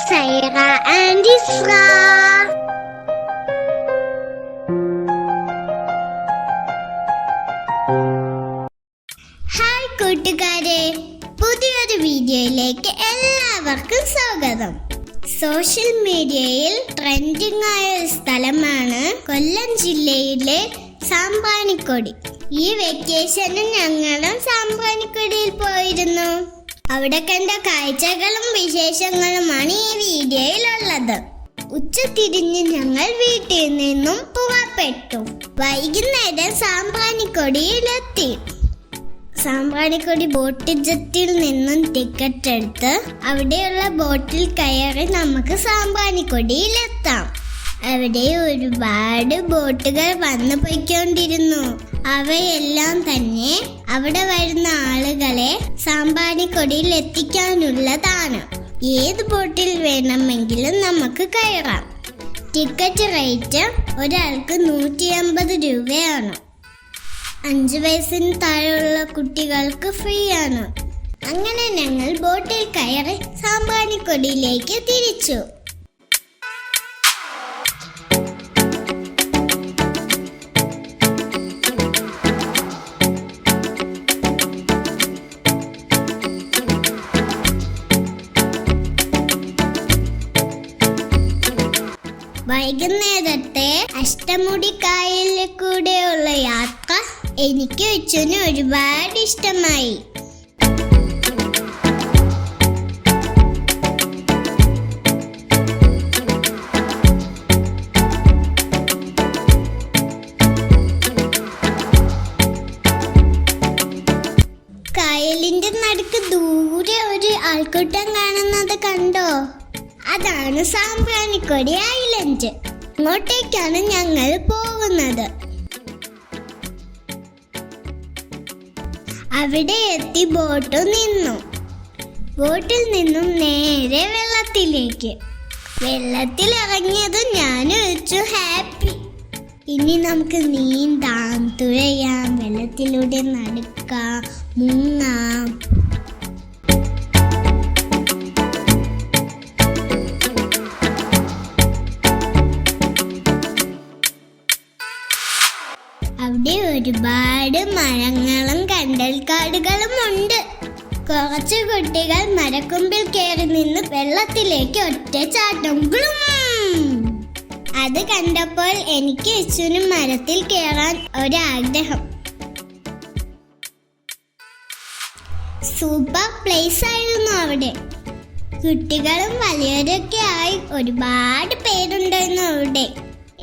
Saira and Isra hi കൂട്ടുകാരെ. പുതിയൊരു വീഡിയോയിലേക്ക് എല്ലാവർക്കും സ്വാഗതം. സോഷ്യൽ മീഡിയയിൽ ട്രെൻഡിംഗ് ആയ ഒരു സ്ഥലമാണ് കൊല്ലം ജില്ലയിലെ സാമ്പാനിക്കൊടി ഈ വെക്കേഷന് ഞങ്ങളും സാമ്പാനിക്കൊടിയിൽ പോയിരുന്നു. അവിടെ കണ്ട കാഴ്ചകളും വിശേഷങ്ങളുമാണ് ഈ വീഡിയോയിലുള്ളത്. ഉച്ചതിരിഞ്ഞ് ഞങ്ങൾ വീട്ടിൽ നിന്നും പുറപ്പെട്ടു. വൈകുന്നേരം സാമ്പാനിക്കൊടിയിലെത്തി. സാമ്പാണിക്കൊടി ബോട്ട് ജത്തിൽ നിന്നും ടിക്കറ്റ് എടുത്ത് അവിടെയുള്ള ബോട്ടിൽ കയറി നമുക്ക് സാമ്പാനിക്കൊടിയിലെത്താം. അവിടെ ഒരുപാട് ബോട്ടുകൾ വന്നു പോയിക്കൊണ്ടിരുന്നു അവയെല്ലാം തന്നെ അവിടെ വരുന്ന ആളുകളെ സാമ്പാണിക്കൊടിയിൽ എത്തിക്കാനുള്ളതാണ് ഏത് ബോട്ടിൽ വേണമെങ്കിലും നമുക്ക് കയറാം. ടിക്കറ്റ് റേറ്റ് ഒരാൾക്ക് നൂറ്റി അമ്പത് രൂപയാണ്. അഞ്ച് വയസ്സിന് താഴെയുള്ള കുട്ടികൾക്ക് ഫ്രീ ആണ് അങ്ങനെ ഞങ്ങൾ ബോട്ടിൽ കയറി സാമ്പാണിക്കൊടിയിലേക്ക് തിരിച്ചു. വൈകുന്നേരത്തെ അഷ്ടമുടി കായലിൽ കൂടെയുള്ള യാത്ര എനിക്ക് വെച്ചുന് ഒരുപാട് ഇഷ്ടമായി. കായലിന്റെ നടുക്ക് ദൂരെ ഒരു ആൾക്കൂട്ടം കാണുന്നത് കണ്ടോ? അതാണ് സാമ്പ്രാണിക്കൊടി ഐലൻഡ് അങ്ങോട്ടേക്കാണ് ഞങ്ങൾ പോകുന്നത്. അവിടെ എത്തി ബോട്ട് നിന്നു. ബോട്ടിൽ നിന്നും നേരെ വെള്ളത്തിലേക്ക്. വെള്ളത്തിൽ ഇറങ്ങിയത് ഞാൻ വെച്ചു ഹാപ്പി. ഇനി നമുക്ക് നീന്താം തുഴയാം വെള്ളത്തിലൂടെ നടക്കാം മുങ്ങാം. ഒരുപാട് മരങ്ങളും കണ്ടൽക്കാടുകളും ഉണ്ട് കുറച്ച് കുട്ടികൾ മരക്കൊമ്പിൽ കയറി നിന്ന് വെള്ളത്തിലേക്ക് ഒറ്റ ചാട്ടം അത് കണ്ടപ്പോൾ എനിക്ക് ഇച്ചുനും മരത്തിൽ കയറാൻ ഒരാഗ്രഹം. സൂപ്പർ പ്ലേസ് ആയിരുന്നു അവിടെ. കുട്ടികളും വലിയവരൊക്കെ ആയി ഒരുപാട് പേരുണ്ടായിരുന്നു അവിടെ.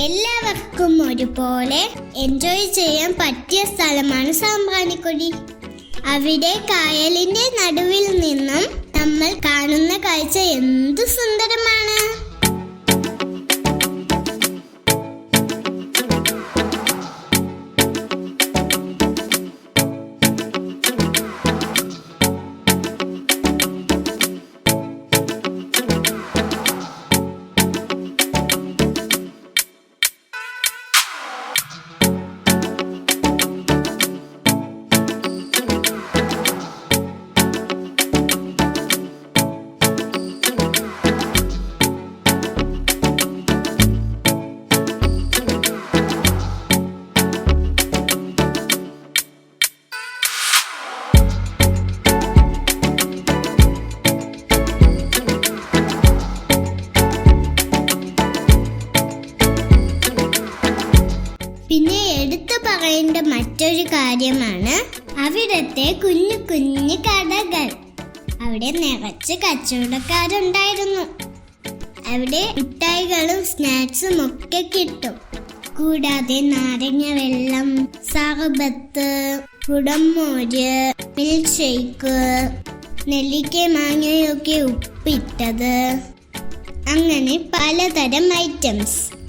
എല്ലാവർക്കും ഒരുപോലെ എൻജോയ് ചെയ്യാൻ പറ്റിയ സ്ഥലമാണ് സാമ്പ്രാണിക്കൊടി. അവിടെ കായലിന്റെ നടുവിൽ നിന്നും നമ്മൾ കാണുന്ന കാഴ്ച എന്ത് സുന്ദരമാണ്? അവിടത്തെ കുഞ്ഞു കുഞ്ഞു കടകൾ. അവിടെ നിറച്ച് കച്ചവടക്കാരുണ്ടായിരുന്നു. അവിടെ മിഠായികളും സ്നാക്സും ഒക്കെ കിട്ടും. കൂടാതെ നാരങ്ങ വെള്ളം സർബത്ത് കുടമോര് മിൽക്ക് ഷേക്ക് നെല്ലിക്ക മാങ്ങയൊക്കെ ഉപ്പിട്ടത്. അങ്ങനെ പലതരം ഐറ്റംസ്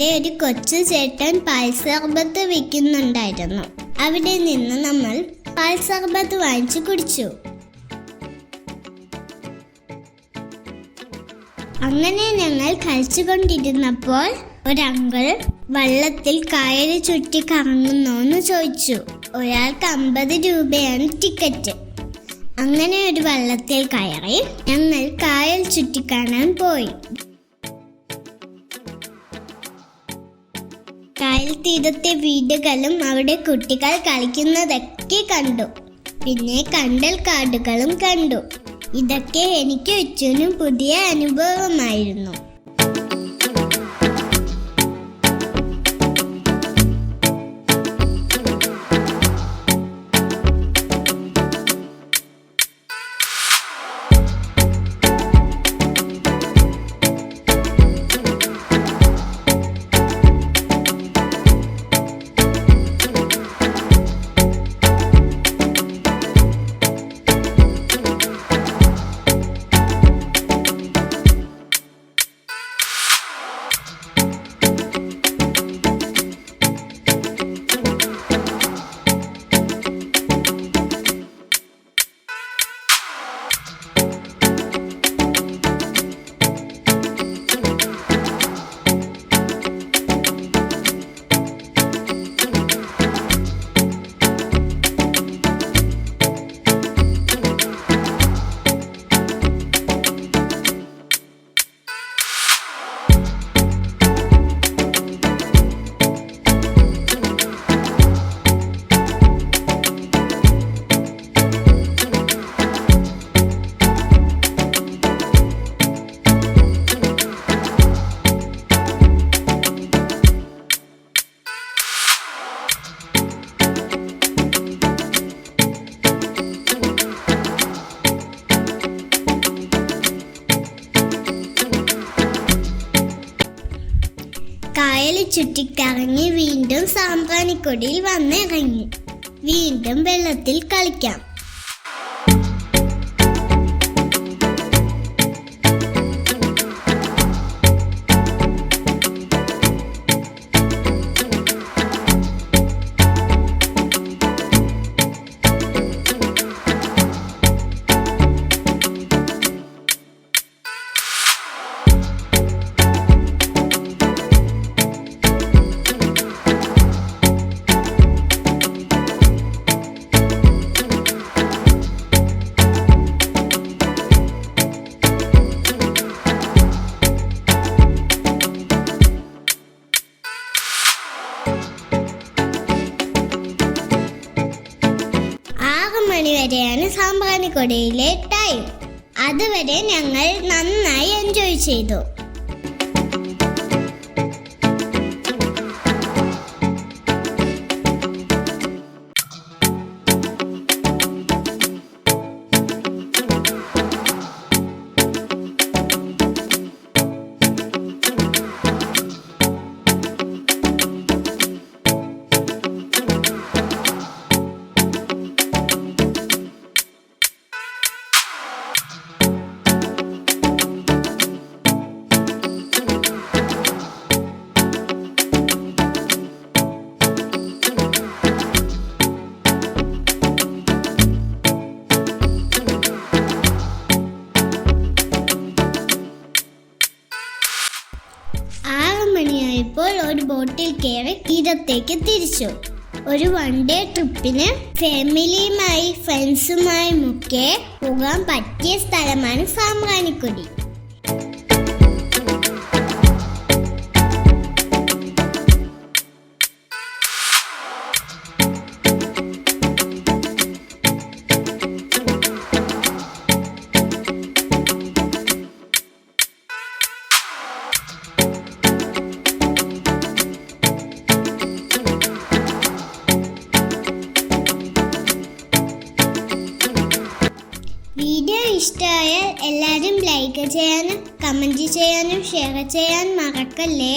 അവിടെ ഒരു കൊച്ചു ചേട്ടൻ പാൽസർബത്ത് വിൽക്കുന്നുണ്ടായിരുന്നു അവിടെ നിന്ന് നമ്മൾ പാൽസർബത്ത് വാങ്ങിച്ചു കുടിച്ചു. അങ്ങനെ ഞങ്ങൾ കഴിച്ചുകൊണ്ടിരുന്നപ്പോൾ ഒരങ്കിൾ വള്ളത്തിൽ കായൽ ചുറ്റി കറങ്ങുന്നോന്ന് ചോദിച്ചു. ഒരാൾക്ക് അമ്പത് രൂപയാണ് ടിക്കറ്റ്. അങ്ങനെ ഒരു വള്ളത്തിൽ കയറി ഞങ്ങൾ കായൽ ചുറ്റിക്കാണാൻ പോയി. കായൽ തീരത്തെ വീടുകളും അവിടെ കുട്ടികൾ കളിക്കുന്നതൊക്കെ കണ്ടു. പിന്നെ കണ്ടൽ കാടുകളും കണ്ടു. ഇതൊക്കെ എനിക്ക് ചുറ്റും പുതിയ അനുഭവമായിരുന്നു. കായൽ ചുറ്റിക്കറങ്ങി വീണ്ടും സാമ്പ്രാണിക്കൊടിയിൽ വന്നിറങ്ങി. വീണ്ടും വെള്ളത്തിൽ കളിക്കാം. സാമ്പ്രാണിക്കൊടിയിലെ ടൈം. അതുവരെ ഞങ്ങൾ നന്നായി എൻജോയ് ചെയ്തു. മണിയായപ്പോൾ ഒരു ബോട്ടിൽ കയറി തീരത്തേക്ക് തിരിച്ചു. ഒരു വൺ ഡേ ട്രിപ്പിന് ഫാമിലിയുമായി ഫ്രണ്ട്സുമായും ഒക്കെ പോകാൻ പറ്റിയ സ്ഥലമാണ് സാമ്രാണിക്കൊടി ഇഷ്ടമായാൽ എല്ലാവരും ലൈക്ക് ചെയ്യാനും കമന്റ് ചെയ്യാനും ഷെയർ ചെയ്യാൻ മറക്കല്ലേ?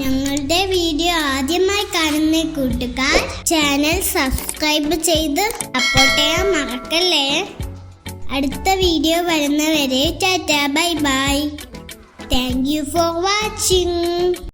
ഞങ്ങളുടെ വീഡിയോ ആദ്യമായി കാണുന്ന കൂട്ടുകാർ ചാനൽ സബ്സ്ക്രൈബ് ചെയ്ത് സപ്പോർട്ട് ചെയ്യാൻ മറക്കല്ലേ? അടുത്ത വീഡിയോ വരുന്നവരെ tata bye bye thank you for watching